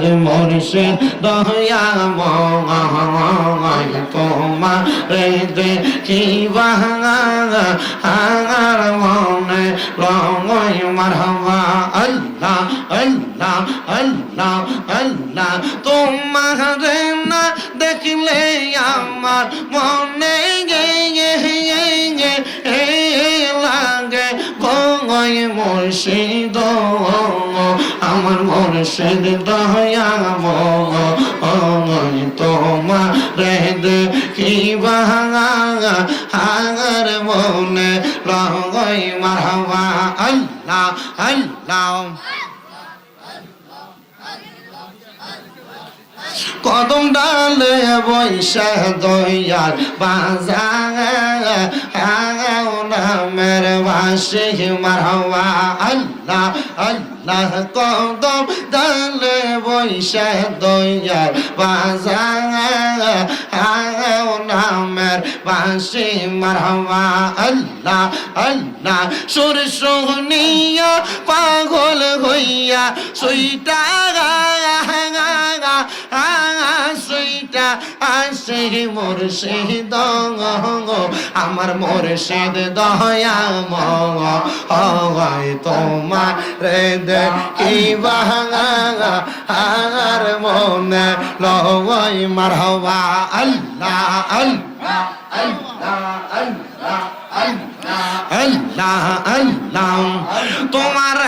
আমার মুর্শিদ দয়া ময় তোমার দেখি আমার মনে লয় মারহাবা আল্লাহ আল্লাহ আল্লাহ আল্লাহ, তোমার না দেখলে আমার মনে গে গে গে লাগে। গয় মুর্শিদ আমার মুর্শিদ দয়াম তোমার রে কি বাহাঙা হাঙার মনে রঙই মারহাবা আল্লাহ আল্লাহ। কদম ডালে বৈশা দয়ার বাজার নামের বাসে মারহাবা আল্লাহ আল্লাহ কদম ডালে বৈশা দয়ার বাজার নামের বাসে মারহাবা আল্লাহ আল্লাহ সুর সোহনিয়া পাগল হইয়া সুইটা সেইটা আসে মুর্শিদ আমার মুর্শিদ দয়া ময় তোমার বাঙা আর মনে লয় মারহবা। আল্লাহ আল্লাহ আল্লাহ আল্লাহ আল্লাহ আল্লাহ। তোমার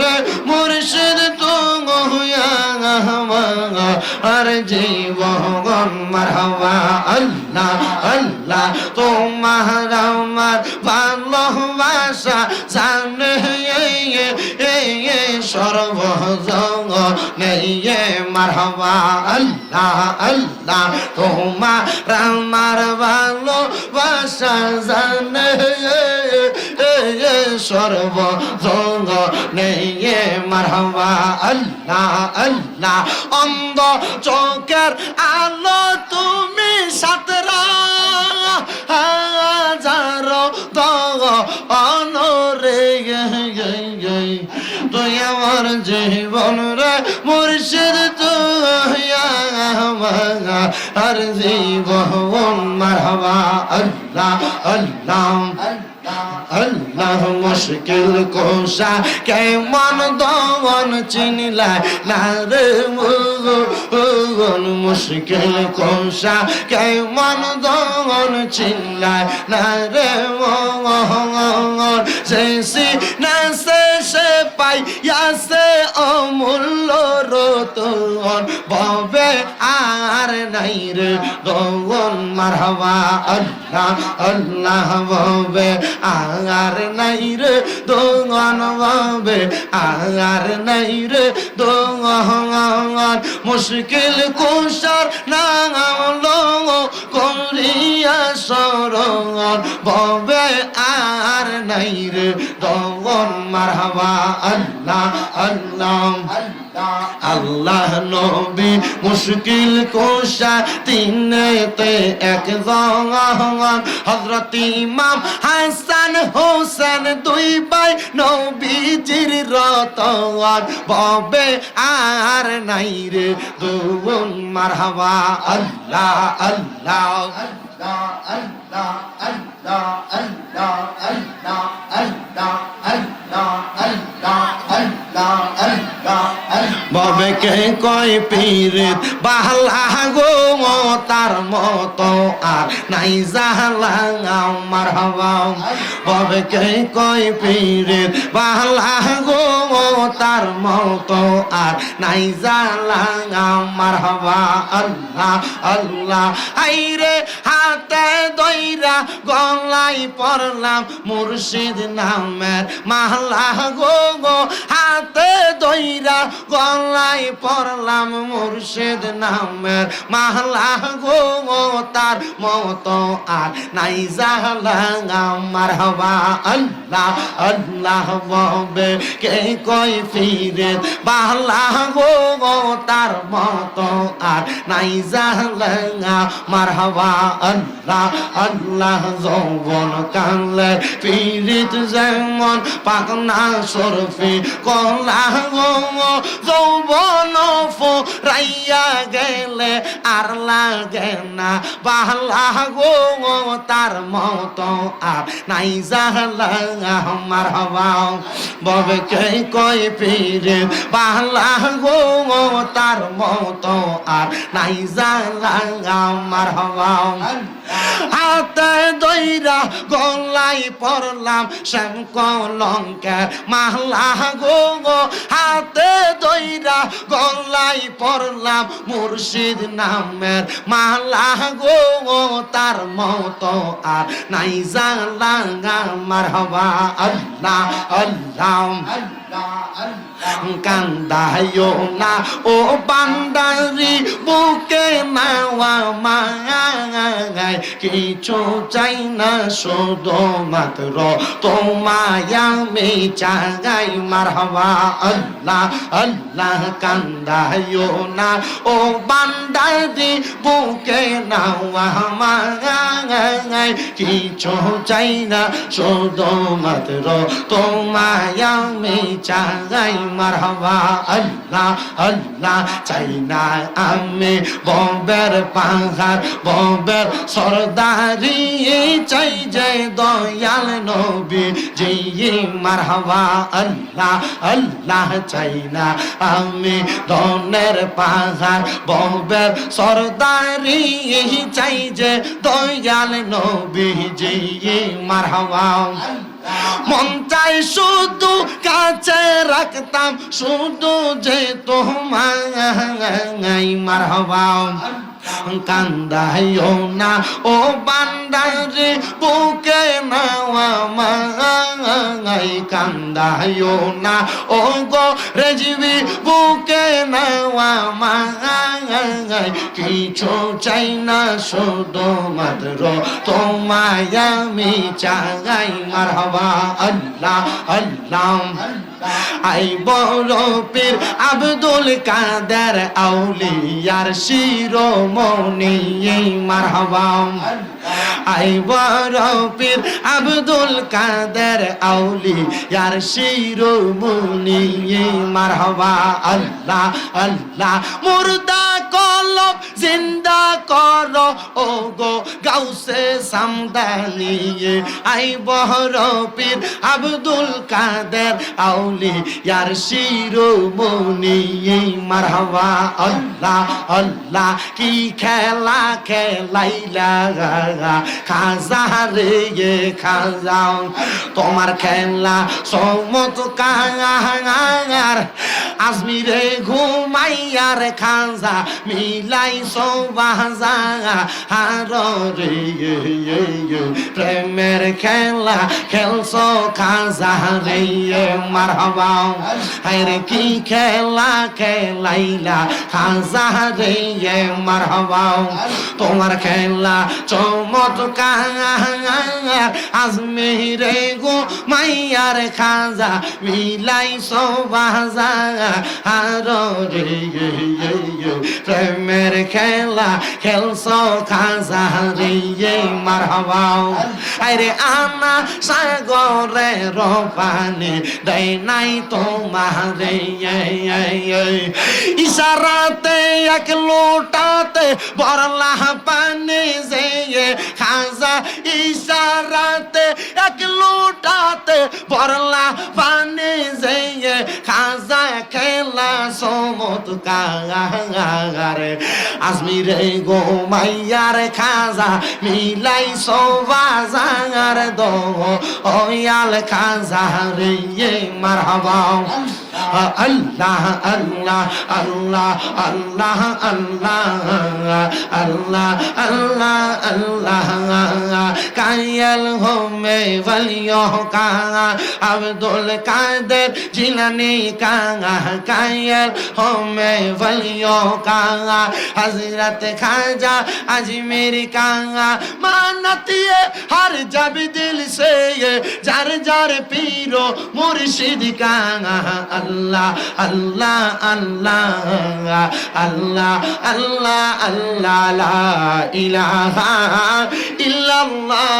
রে মুর্শিদ আর জীবন মারহাবা। আল্লাহ আল্লাহ তোমার আমার ভালোবাসা জানে সর্বজঙ্গ নেই মারহাবা আল্লাহ আল্লাহ তোমার আমার ভালোবাসা জানে সর্বজঙ্গ নেই মারহাবা আল্লাহ আল্লাহ অন্ধ চোখের আলো তুমি সাতরা আমার জীবন রে মুর্শিদ তুই আর জীবন মারহাবা আল্লাহ আল্লাহ আল্লাহ মুশকিল কোষা কেমন দমন চিনলা না রে মুগন মুশকিল কোষা কেমন দমন চিনলা না রে মঙ্গন শেষি না শেষে পাই। ইয়াসে অমূল্য রতন ববে আর নাই রে দগন মারহাবা। আল্লাহ আল্লাহ, ববে আর নাই রে দোঙন বাবে আর নাই রে দোঙন মুশকিল কুশার নাম লঙ্গ করিয়া সরঙ্গন ববে আর নাই রে। দোঙন মারহাবা, আল্লাহ আল্লাহ আল্লাহ নবী মুশকিল কোষা তিনেতে এক জঙ্গন হজরত ইমাম হাসান হোসেন দুই ভাই নবীজির রতন ববে আর নাই রে। দুগুন মারহাবা, আল্লাহ আল্লাহ ববে কে কয় পীরে বাহলা গো তার মত আর নাই জাহালা আমার হওয়া ববে কে কয় পীরে বাহলা গো তার মতো আর নাই আমার হওয়া আল্লাহ আল্লাহ। আইরে হাতে দইরা গলাই পড়লাম মুর্শিদ নামের মাহলা গো গো। হাতে দইরা গলায় পড়লাম মুর্শিদ নামের মালা গো গো। তার মতো আর নাই আমার হবা আল্লাহ আল্লাহ। ববে কে কই ফিরে। বালা গো তার মতো আর নাই জালা আমার হবা আল্লাহ আল্লাহ যৌবন কালে পীড়িত যেমন পাকনা সরফি কলা গো যৌবন রাইয়া গেলে আর লাগে না। বালা গো তার মতো আর নাই আমার হওয়া ববে কে কই পীরে বালা গো তার মতো আর নাই জাহলা আমার হওয়া। হাতে দইরা গলাই পড়লাম শ্যাম কলঙ্কের মাহলা গো হাতে দইরা গলাই পড়লাম মুর্শিদ নামের মালা গো তার মতো আর নাই জালা আমার হবা আল্লাহ আল্লাহ لعل কান্দায়ো না ও বান্দারি বুকে নাওয়া মায় কিছু চাই না শুধু মাত্র তোমায় আমি চাই মারহাবা আল্লাহ আল্লাহ কান্দায়ো না ও বান্দারি বুকে নাওয়া মায় কিছু চাই না শুধু মাত্র তোমায় আমি চাই মারহাবা আল্লাহ আল্লাহ, চাই না আমি ববের পাহাড় ববের সরদারি, চাই যে দয়াল নবী জি মারহাবা আল্লাহ আল্লাহ, চাই না আমি ধনের পাহাড় ববের সরদারি, চাই যে দয়াল নবী জি মারহাবা মন চাই শুধু কাছে রাখতাম শুধু যে তোমায়। মারহবা কান্দাইও না ও বান্দারে বুকে নাওয়া মাই কান্দাইও না। ও গো রেজবি বুকে নাওয়া মাই, কিছু চাই না শুধু মাত্র তোমায় আমি চাই। মারহাবা আল্লাহ আল্লাহ। আই বড় পীর আব্দুল কাদের আউলিয়ার শিরোমণি মারহাবাম আই বড় পীর আব্দুল কাদের আউলিয়ার শিরোমণি মারহাবা। আল্লাহ আল্লাহ মুর্দা কলব, জিন্দা কর ও গো গাউসে সামদানি। আই বহর পীর আব্দুল কাদের আউলি, ইয়ার শিরোমণি। মারহাবা, আল্লাহ আল্লাহ, কি খেলা খেলাইলা খাজা রে খাজা, তোমার খেলা সমত কাঙার। আজমিরে ঘুমাইয়ার খাজা মিলাই সবাজা হার রে প্রেমের খেলা খেলছ খাজা রে মারহাবা। হায়রে কি খেলা খেলাইলা খাজা রে মারহাবা। তোমার খেলা চমৎকার আজমিরে গো মাইয়ার খাজা, মিলাই সবাজা, আর প্রেমের খেলা খেলছ খাজা রে মারহাবা। আরে আনা সাগরে রপানে দেয় নাই তোমারে ইশারাতে এক লোটাতে বরলা পানি যে খাজা, ইশারাতে এক লুটাতে পড়লা পানি যেয়ে খাজা খেলা চমৎকারে আজমিরে গো মাইয়ার খাজা মিলাই সবাজার দহ অয়াল খাজা রে মারহাবা। আল্লাহ আল্লাহ আল্লাহ আল্লাহ আল্লাহ আল্লাহ আল্লাহ আল্লাহ। হাইয়াল হোমে বলিও কাঙা, আব্দুল কাদের জিলানি কাঙা, কাইয়াল হোমে বলিও কাঙা হজরত খাজা আজমের কাঙা, মানতিয়ে হার যাবি দিল সে যার যার পীরো মুর্শিদ কাঙা, আল্লাহ আল্লাহ আল্লাহ আল্লাহ আল্লাহ আল্লাহ ইলাহা ইল্লাল্লাহ।